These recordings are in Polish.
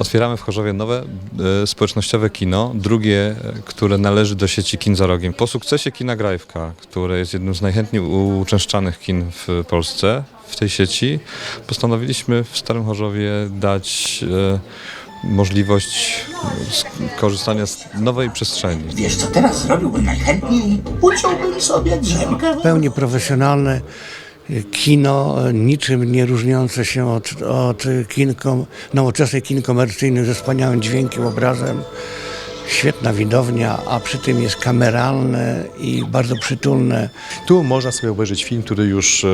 Otwieramy w Chorzowie nowe e, społecznościowe kino, drugie, e, które należy do sieci kin za rogiem. Po sukcesie kina Grajwka, które jest jednym z najchętniej uczęszczanych kin w Polsce, w tej sieci, postanowiliśmy w Starym Chorzowie dać e, możliwość korzystania z nowej przestrzeni. Wiesz, co teraz zrobiłbym najchętniej? Uciąłbym sobie drzemkę. w pełni profesjonalne y, kino, niczym nie różniące się od, od kin, kom, nowoczesnych kin komercyjnych ze wspaniałym dźwiękiem, obrazem. Świetna widownia, a przy tym jest kameralne i bardzo przytulne. Tu można sobie obejrzeć film, który już, e,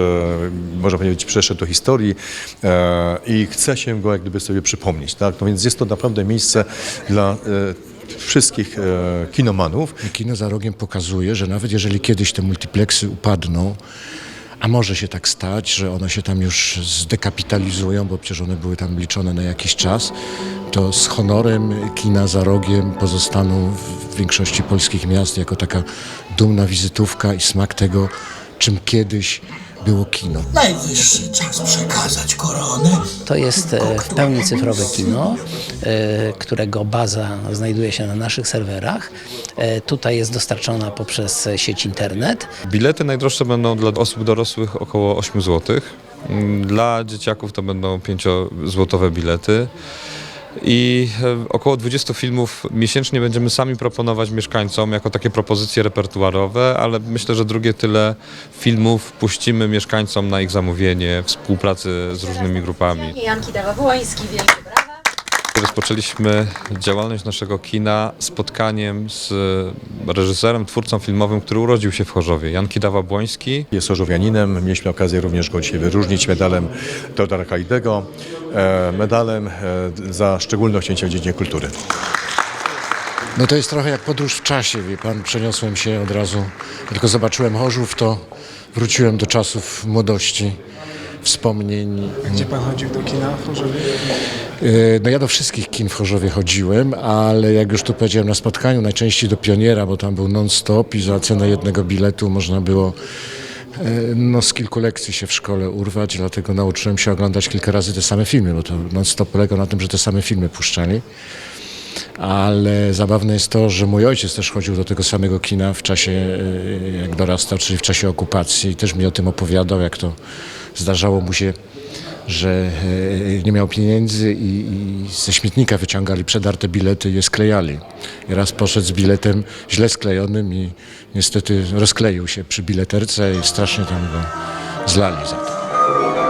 można powiedzieć, przeszedł do historii e, i chce się go jak gdyby sobie przypomnieć. Tak? No więc jest to naprawdę miejsce dla e, wszystkich e, kinomanów. Kino za rogiem pokazuje, że nawet jeżeli kiedyś te multiplexy upadną, a może się tak stać, że one się tam już zdekapitalizują, bo przecież one były tam liczone na jakiś czas, to z honorem kina za rogiem pozostaną w większości polskich miast jako taka dumna wizytówka i smak tego, czym kiedyś było kino. Najwyższy czas przekazać koronę. To jest e, w pełni cyfrowe kino, e, którego baza znajduje się na naszych serwerach. E, Tutaj jest dostarczona poprzez sieć internet. Bilety najdroższe będą dla osób dorosłych około 8 zł. Dla dzieciaków to będą 5-złotowe bilety. I e, około 20 filmów miesięcznie będziemy sami proponować mieszkańcom jako takie propozycje repertuarowe, ale myślę, że drugie tyle filmów puścimy mieszkańcom na ich zamówienie, współpracy z różnymi grupami. Janki Dawa-Wołoński, wielkie. Rozpoczęliśmy działalność naszego kina spotkaniem z reżyserem, twórcą filmowym, który urodził się w Chorzowie, Jan Kidawa-Błoński. Jest orzowianinem. Mieliśmy okazję również go dzisiaj wyróżnić medalem Teodora Kalidego, e, medalem e, za szczególne osiągnięcia w dziedzinie kultury. No to jest trochę jak podróż w czasie, wie pan. Przeniosłem się od razu, tylko zobaczyłem Chorzów, to wróciłem do czasów młodości, wspomnień. Gdzie pan chodził do kina w Chorzowie? Yy, No ja do wszystkich kin w Chorzowie chodziłem, ale jak już tu powiedziałem na spotkaniu, najczęściej do Pioniera, bo tam był non-stop i za cenę jednego biletu można było yy, no, z kilku lekcji się w szkole urwać, dlatego nauczyłem się oglądać kilka razy te same filmy, bo to non-stop polega na tym, że te same filmy puszczali. Ale zabawne jest to, że mój ojciec też chodził do tego samego kina w czasie, yy, jak dorastał, czyli w czasie okupacji i też mi o tym opowiadał, jak to zdarzało mu się że e, nie miał pieniędzy i, ze śmietnika wyciągali przedarte bilety i je sklejali. I raz poszedł z biletem źle sklejonym i niestety rozkleił się przy bileterce i strasznie tam go zlali za to.